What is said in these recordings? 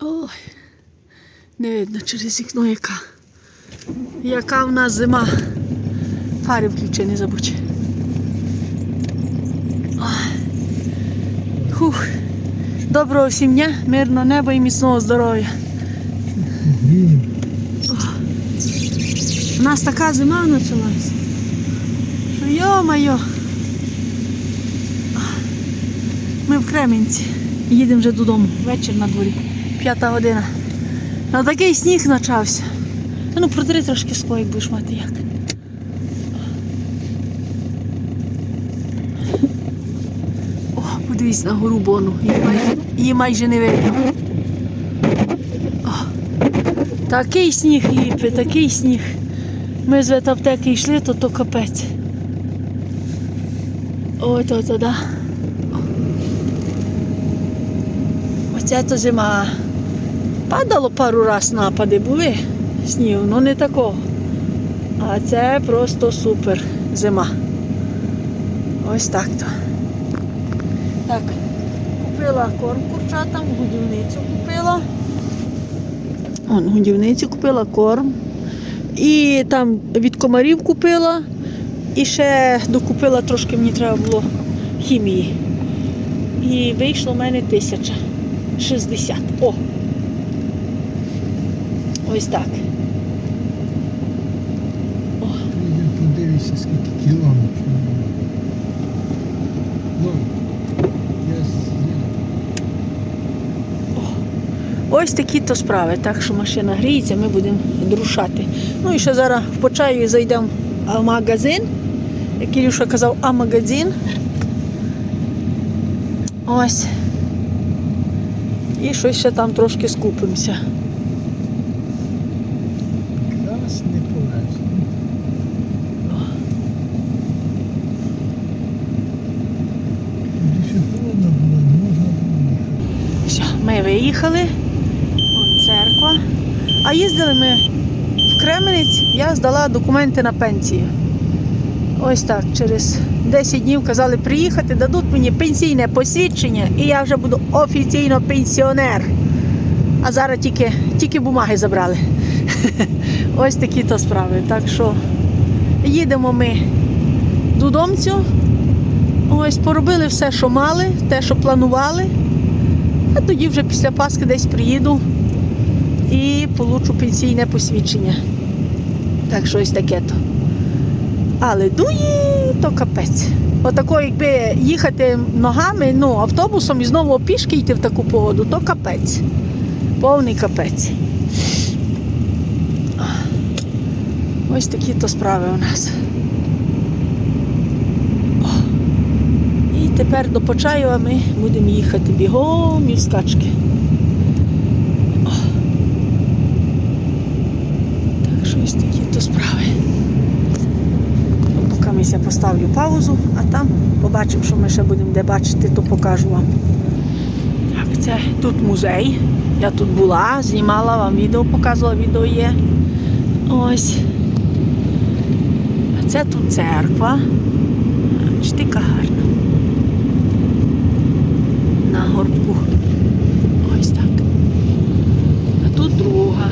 Ой, не видно через вікно яка. Яка в нас зима. Фари включи, не забудь. Хух. Доброго всім дня, мирного неба і міцного здоров'я. У нас така зима почалась. Що йо-майо. Ми в Кременці. Їдемо вже додому. Вечір на дворі. П'ята година. На такий сніг почався. Та ну протри трошки скло, будеш мати як. О, подивись на гору бону. Її майже, її майже не видно. О, такий сніг ліпе, такий сніг. Ми з ветаптеки йшли, то то капець. Ой, то то да. Оце то зима. Падало пару раз напади були снігу, ну не такого. А це просто супер зима. Ось так то. Так, купила корм курчатам, годівницю купила. Он, годівницю купила корм. І там від комарів купила. І ще докупила трошки мені треба було хімії. І вийшло в мене тисяча. 60. О! Ось так. Підемо подивися, скільки кілометрів. Ну, я. Ось такі то справи. Так що машина гріється, ми будемо друшати. Ну і ще зараз по чаю зайдемо в магазин. Як Ілюша казав, а магазин. Ось. І щось ще там трошки скупимося. Якраз не полезно. Більше холодно було, не можна було їхати. Все, ми виїхали. Вон церква. А їздили ми в Кременець, я здала документи на пенсію. Ось так, через 10 днів казали приїхати, дадуть мені пенсійне посвідчення, і я вже буду офіційно пенсіонер. А зараз тільки, тільки бумаги забрали. Ось такі то справи. Так що їдемо ми додомцю. Ось поробили все, що мали, те, що планували. А тоді вже після Пасхи десь приїду і получу пенсійне посвідчення. Так що ось таке то. Але дує, то капець. Отако, якби їхати ногами, ну, автобусом і знову пішки йти в таку погоду, то капець. Повний капець. Ось такі то справи у нас. О. І тепер до Почаєва ми будемо їхати бігом і в скачки. Так що ось такі то справи. Поки я поставлю паузу, а там побачимо, що ми ще будемо де бачити, то покажу вам. Так, це тут музей. Я тут була, знімала вам відео, показувала, відео є. Ось. А це тут церква. Яка гарна. Горбку. Ось так. А тут друга.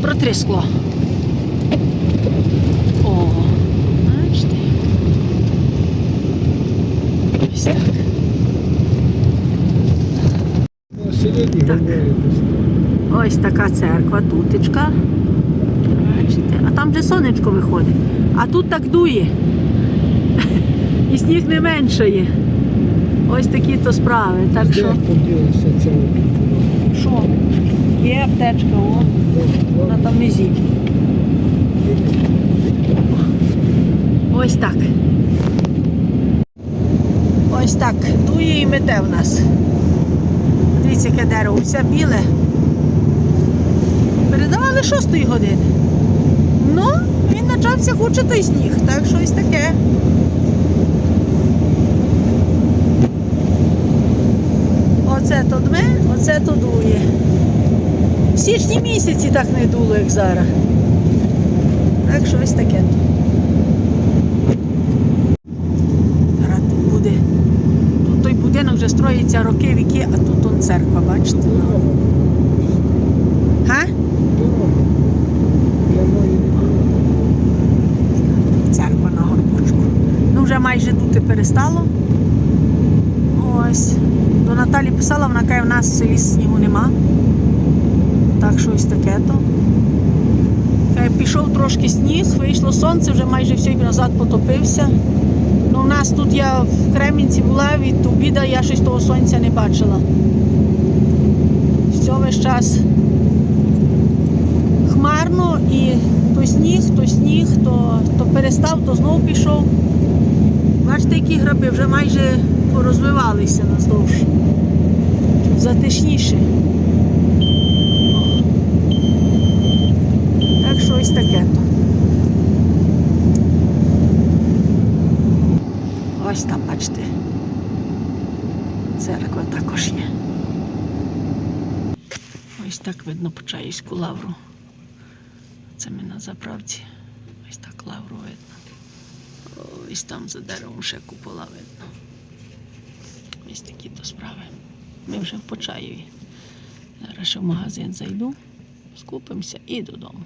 Протри скло. О, бачите. Ось так. Так. Ось така церква, тутечка. Бачите? А там вже сонечко виходить. А тут так дує. І сніг не меншає. Ось такі то справи. Так що, що? Є аптечка, о, вона там внизі. Ось так. Ось так. Дує і мете в нас. Дивіться, яке дерево, все біле. Передавали 6 години. Ну, він почався хоче той сніг, так що ось таке. Оце то дме, оце то дує. В січні місяці так не дуло, як зараз. Так що ось таке. Зараз тут буде. Тут той будинок вже строїться. роки віки, а тут он церква, бачите? Га? Церква на горбочку. Ну, вже майже тут і перестало. Ось. Наталі писала, вона каже, в нас в селі снігу нема. Так що ось таке то. Пішов трошки сніг, вийшло сонце, вже майже все назад потопився. Ну, у нас тут я в Кремінці була, від обіда я щось того сонця не бачила. Все весь час хмарно і то сніг, то сніг, то, то перестав, то знову пішов. Бачите, які граби вже майже порозвивалися наздовж. Затишніше. Так що ось таке. Ось там, бачите. Церква також є. Ось так видно Почаївську лавру. Це ми на заправці. Ось так лавру видно. Ось там за деревом ще купола видно. Ось такі то справи. Ми вже в Почаєві. Зараз ще в магазин зайду, скупимося і додому.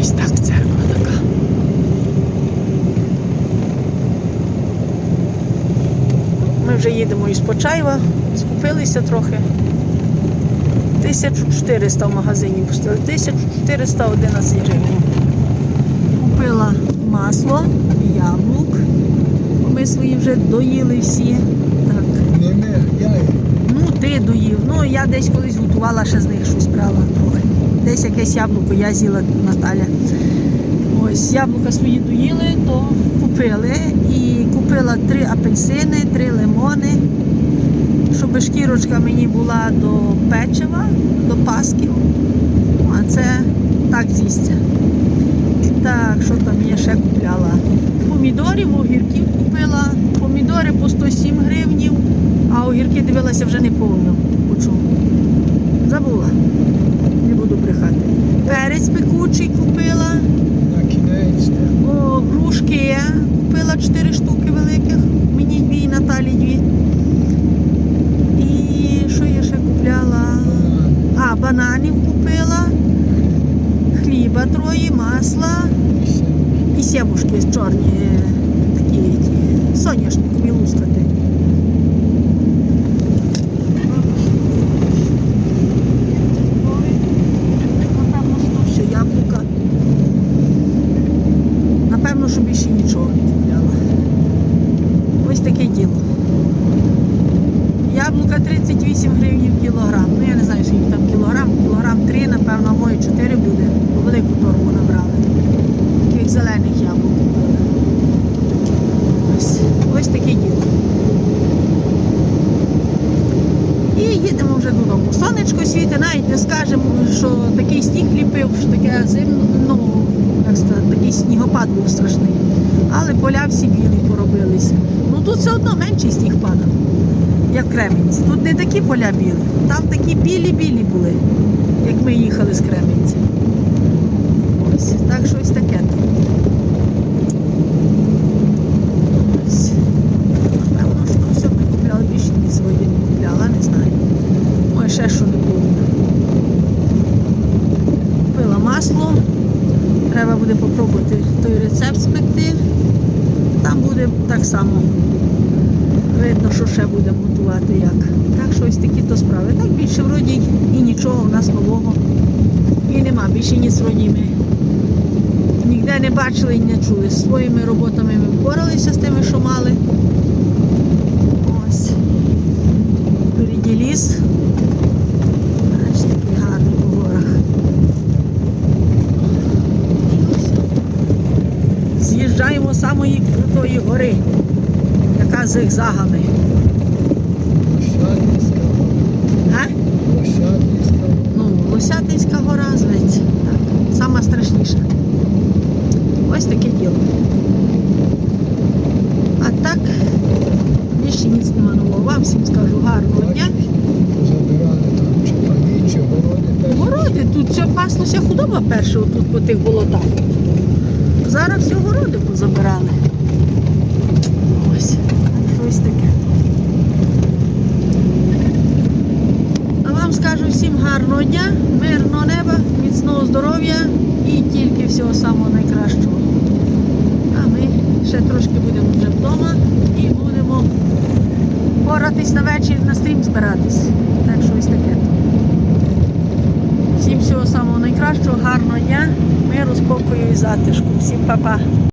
Ось так церква така. Ми вже їдемо із Почаєва, скупилися трохи. 1400 в магазині пустили, 1411 гривень. Купила масло, яблук. Ми свої вже доїли всі. Так. Не ми, я. Ну, ти доїв. Ну, я десь колись готувала, ще з них щось брала трохи. Десь якесь яблуко я з'їла Наталя. Ось яблука свої доїли, то купили. І купила три апельсини, три лимони, щоб шкірочка мені була до печива, до пасків. А це так з'їсться. Так, що там я ще купляла? Помідорів, огірків купила. Помідори по 107 гривнів, а огірки дивилася вже не повно. Почув. Забула. Не буду брехати. Перець пекучий купила. О, грушки купила 4 штуки великих. Мені дві, і Наталі дві. І що я ще купляла? А, бананів купила, хліба троє, масла і сімушки чорні, е, такі ті, соняшникові лускати. Все, яблука. Напевно, що більше нічого не купляла. Ось таке діло. Яблука 38 гривень кілограм. Ну я не знаю, скільки там кілограм. Кілограм 3, напевно, а може 4 буде. Бо велику торбу набрали. Зелених яблук. Ось, ось таке діло. І їдемо вже додому. Сонечко світить, навіть не скажемо, що такий сніг ліпив, що таке зимно, ну, як сказати, такий снігопад був страшний. Але поля всі білі поробилися. Ну тут все одно менший сніг падав, як в Кремінці. Тут не такі поля білі, там такі білі-білі були, як ми їхали з Кремінці. Ось, так що ось таке. то. Ось. Напевно, що все ми купляли, більше ні сьогодні не купляла, не знаю. Ще що. Купила масло. Треба буде попробувати той рецепт спекти. Там буде так само. Видно, що ще будемо готувати як. Так що ось такі то справи. Так більше вроді і нічого в нас нового. І нема. Більше ніц вроді ми ніде не бачили і не чули. З своїми роботами ми впоралися з тими, що мали. Ось. Впереді ліс. Аж такий гарний по горах. І ось. З'їжджаємо самої крутої гори, яка з зигзагами. Лощадівська. Ну, Лосятинська гора зветься. Так, сама страшніша. Ось таке діло. А так, більше ніц нема нового. Вам всім скажу гарного дня. Позабирали там чи пані, чи городи. Городи, тут все паслося худоба перше тут по тих болотах. Зараз всю городи позабирали. Ось, щось таке. А вам скажу всім гарного дня, мирного неба, міцного здоров'я і тільки всього самого найкращого. А ми ще трошки будемо вже вдома і будемо боратись на вечір на стрім збиратись. Так що ось таке. Всім всього самого найкращого, гарного дня, миру, спокою і затишку. Всім па-па.